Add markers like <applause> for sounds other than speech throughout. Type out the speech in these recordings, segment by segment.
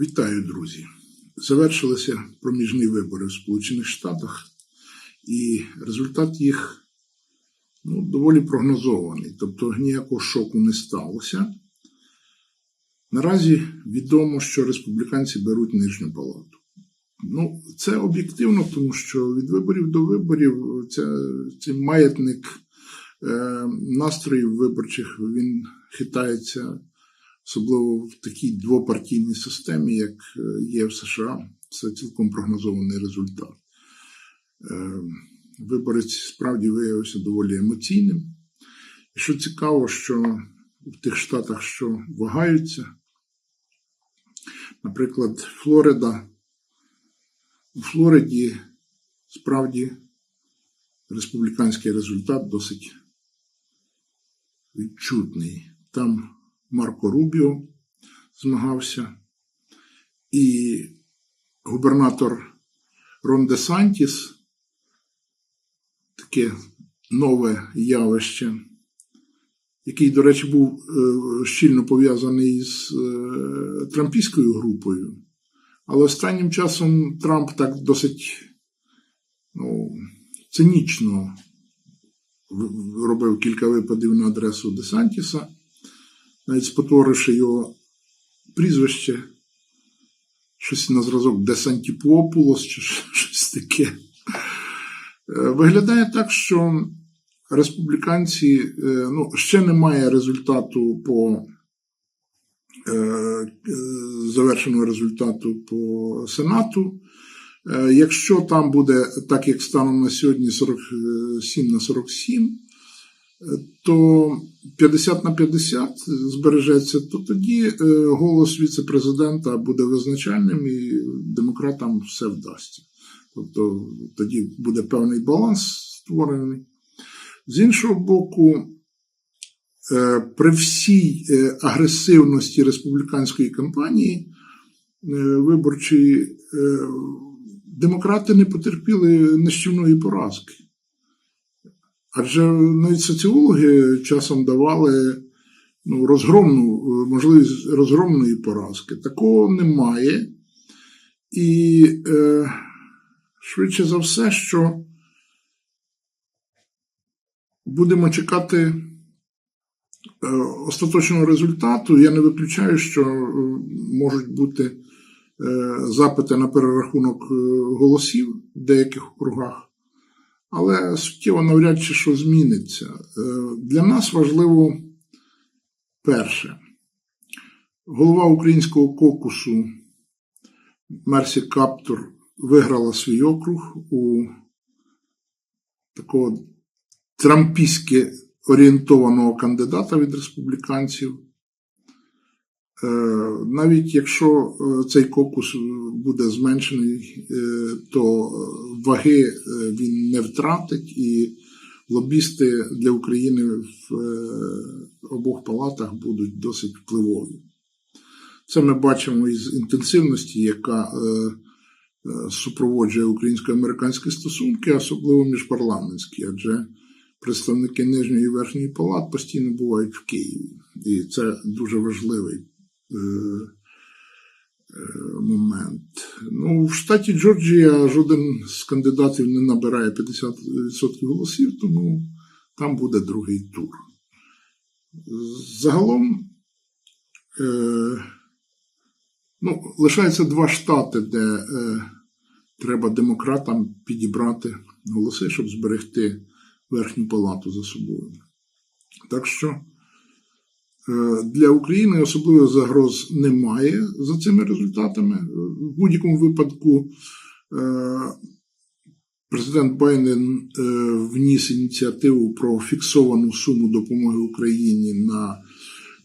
Вітаю, друзі! Завершилися проміжні вибори в Сполучених Штатах, і результат їх ну, доволі прогнозований. Тобто ніякого шоку не сталося. Наразі відомо, що республіканці беруть нижню палату. Ну, це об'єктивно, тому що від виборів до виборів ця, цей маятник е, настроїв виборчих він хитається особливо в такій двопартійній системі, як е, є в США, це цілком прогнозований результат. Е, Виборець справді виявився доволі емоційним. І що цікаво, що в тих штатах, що вагаються, наприклад, Флорида, у Флориді справді республіканський результат досить відчутний. Там Марко Рубіо змагався, і губернатор Рон де Сантіс, таке нове явище, який, до речі, був е, щільно пов'язаний з е, трампійською групою. Але останнім часом Трамп так досить ну, цинічно робив кілька випадів на адресу Десантіса навіть спотворивши його прізвище, щось на зразок Десантіпопулос чи <laughs> щось таке. Е, виглядає так, що республіканці е, ну, ще немає результату по е, завершеного результату по Сенату. Якщо там буде так, як станом на сьогодні 47 на 47, то 50 на 50 збережеться, то тоді е, голос віце-президента буде визначальним і демократам все вдасться. Тобто тоді буде певний баланс створений. З іншого боку, е, при всій е, агресивності республіканської кампанії виборчої демократи не потерпіли нищівної поразки. Адже навіть соціологи часом давали ну, розгромну, можливість розгромної поразки. Такого немає. І е, швидше за все, що будемо чекати е, остаточного результату. Я не виключаю, що е, можуть бути е, запити на перерахунок е, голосів в деяких округах але суттєво навряд чи що зміниться. Е, для нас важливо перше. Голова українського кокусу Мерсі Каптур виграла свій округ у такого трампійськи орієнтованого кандидата від республіканців. Е, навіть якщо е, цей кокус буде зменшений, е, то ваги він не втратить, і лобісти для України в обох палатах будуть досить впливові. Це ми бачимо із інтенсивності, яка супроводжує українсько-американські стосунки, особливо міжпарламентські, адже представники нижньої і верхньої палат постійно бувають в Києві. І це дуже важливий Е, е, момент. Ну, В штаті Джорджія жоден з кандидатів не набирає 50% голосів, тому там буде другий тур. Загалом е, ну, лишається два штати, де е, треба демократам підібрати голоси, щоб зберегти верхню палату за собою. Так що Е, для України особливих загроз немає за цими результатами. В будь-якому випадку е, президент Байден е, вніс ініціативу про фіксовану суму допомоги Україні на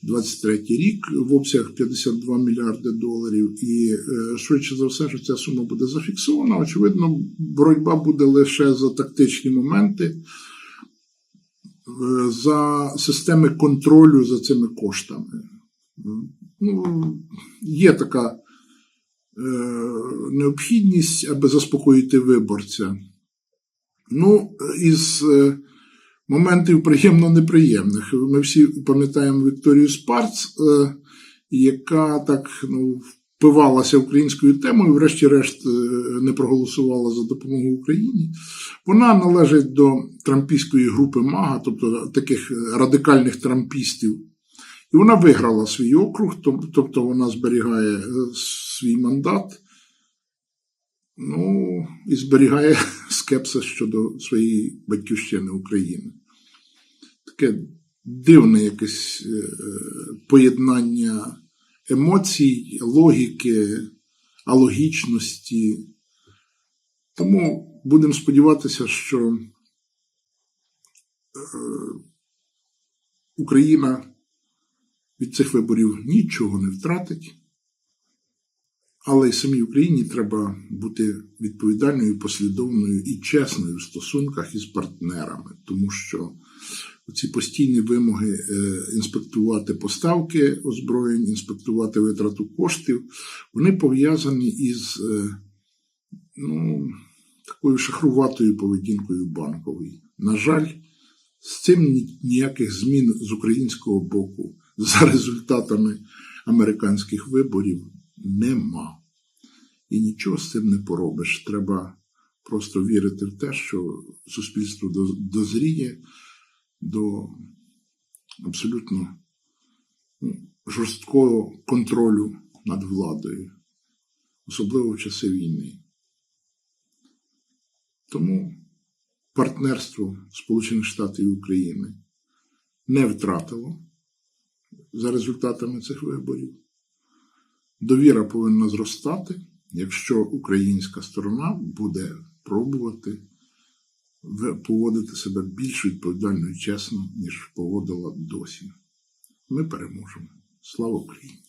23 рік в обсягах 52 мільярди доларів. І швидше за все, що ця сума буде зафіксована. Очевидно, боротьба буде лише за тактичні моменти за системи контролю за цими коштами. Ну, Є така е, необхідність, аби заспокоїти виборця. Ну, із е, моментів приємно неприємних. Ми всі пам'ятаємо Вікторію Спарц, е, яка так ну, впивалася українською темою, врешті-решт е, не проголосувала за допомогу Україні. Вона належить до трампійської групи МАГА, тобто таких радикальних трампістів. І вона виграла свій округ, тобто вона зберігає е, свій мандат. Ну, і зберігає <laughs> скепсис щодо своєї батьківщини України. Таке дивне якесь е, е, поєднання емоцій, логіки, алогічності. Тому будемо сподіватися, що е, Україна від цих виборів нічого не втратить. Але й самій Україні треба бути відповідальною, послідовною і чесною в стосунках із партнерами, тому що ці постійні вимоги е, інспектувати поставки озброєнь, інспектувати витрату коштів, вони пов'язані із е, ну, такою шахруватою поведінкою банкової. На жаль, з цим ніяких змін з українського боку за результатами американських виборів нема. І нічого з цим не поробиш. Треба просто вірити в те, що суспільство дозріє до абсолютно ну, жорсткого контролю над владою, особливо в часи війни. Тому партнерство Сполучених Штатів і України не втратило за результатами цих виборів. Довіра повинна зростати, якщо українська сторона буде пробувати поводити себе більш відповідально і чесно, ніж поводила досі. Ми переможемо. Слава Україні!